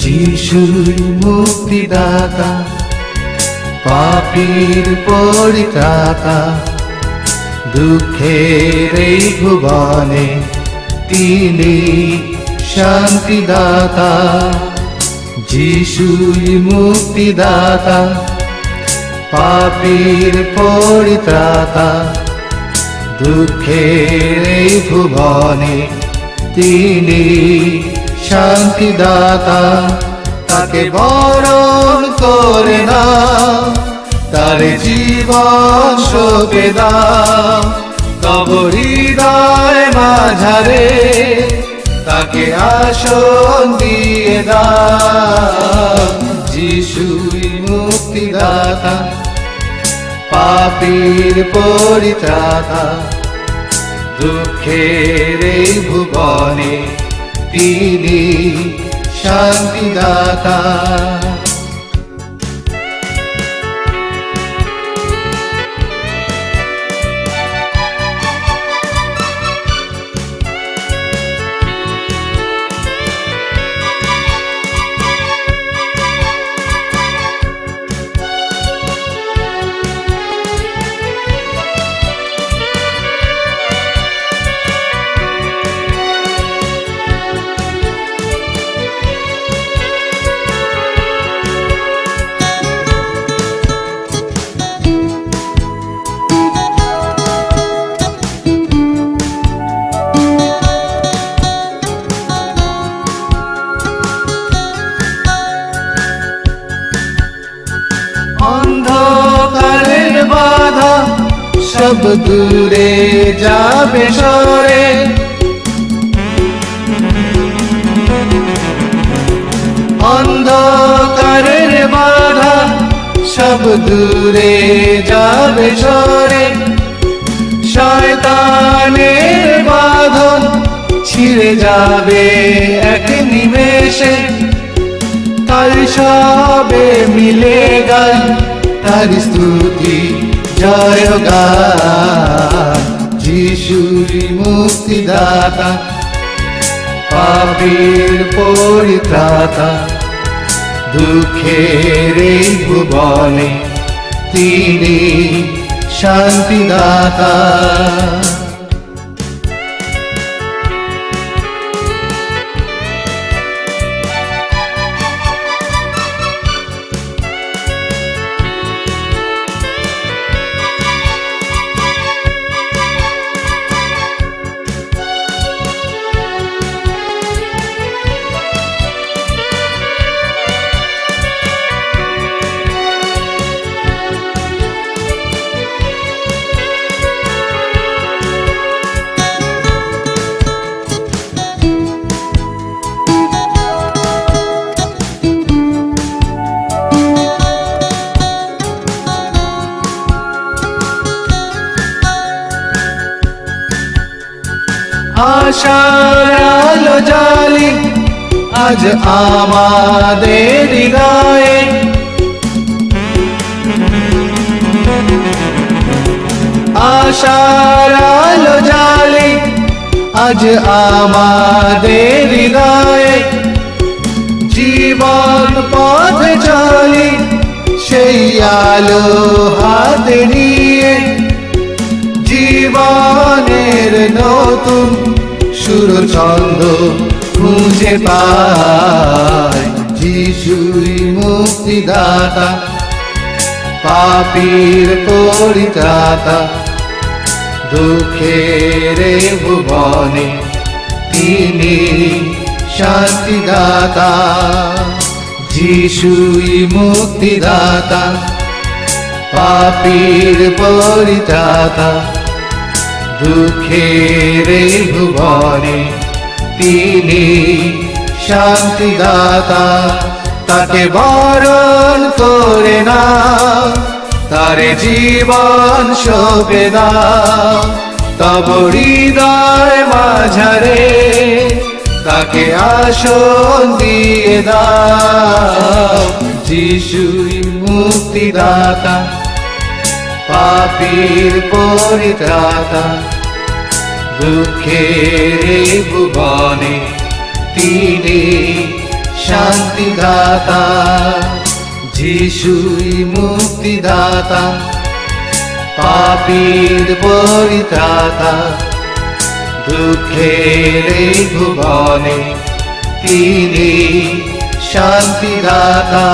যিশুই মুক্তিদাতা, পাপীর পরিত্রাতা, দুঃখের এই ভুবনে তিনি শান্তিদাতা। যিশুই মুক্তিদাতা, পাপীর পরিত্রাতা, দুঃখের এই ভুবনে তিনি শান্তিদাতা, তাকে বরণ করে না। তার জীবন শোকে দাও তব হৃদয় মাঝারে তাকে আসন দিয়ে দাও যিশুই মুক্তিদাতা, পাপীর পরিত্রাতা, দুঃখের এই ভুবনে তিনি শান্তিদাতা বাধা, সব দূরে যাবে সরে। অন্ধকারের বাধা, সব দূরে যাবে সরে। শয়তানের বাঁধন ছিঁড়ে যাবে এক নিমেষে। তার সবে মিলে গান তার স্তুতি জয় গান যিশুরি মুক্তিদাতা পাপের পরিত্রাতা। দুঃখের এই ভুবনে তিনি শান্তিদাতা। আশার আলো জালি আজ আমাদের হৃদয়ে। আশার আলো জালি আজ আমাদের হৃদয়ে। জীবন পথে চলি, সেই আলো হাতে নিয়ে। জীবনের নতুন সুরছন্দ খুঁজে পায়। যিশুই মুক্তিদাতা, পাপীর পরিত্রাতা। দুঃখের ভুবনে তিনি শান্তিদাতা যিশুই মুক্তিদাতা, পাপীর পরিত্রাতা। দুঃখের ভুবনে তিনি শান্তিদাতা, তাকে বরণ করে না, তার জীবন শোকে দাও তব হৃদয় মাঝারে তাকে আসন দিয়ে দাও। যিশুই মুক্তিদাতা পাপীর পরিত্রাতা দুঃখের ভুবনে তিনি শান্তিদাতা যিশুই মুক্তিদাতা পাপীর পরিত্রাতা দুঃখের ভুবনে তিনি শান্তিদাতা।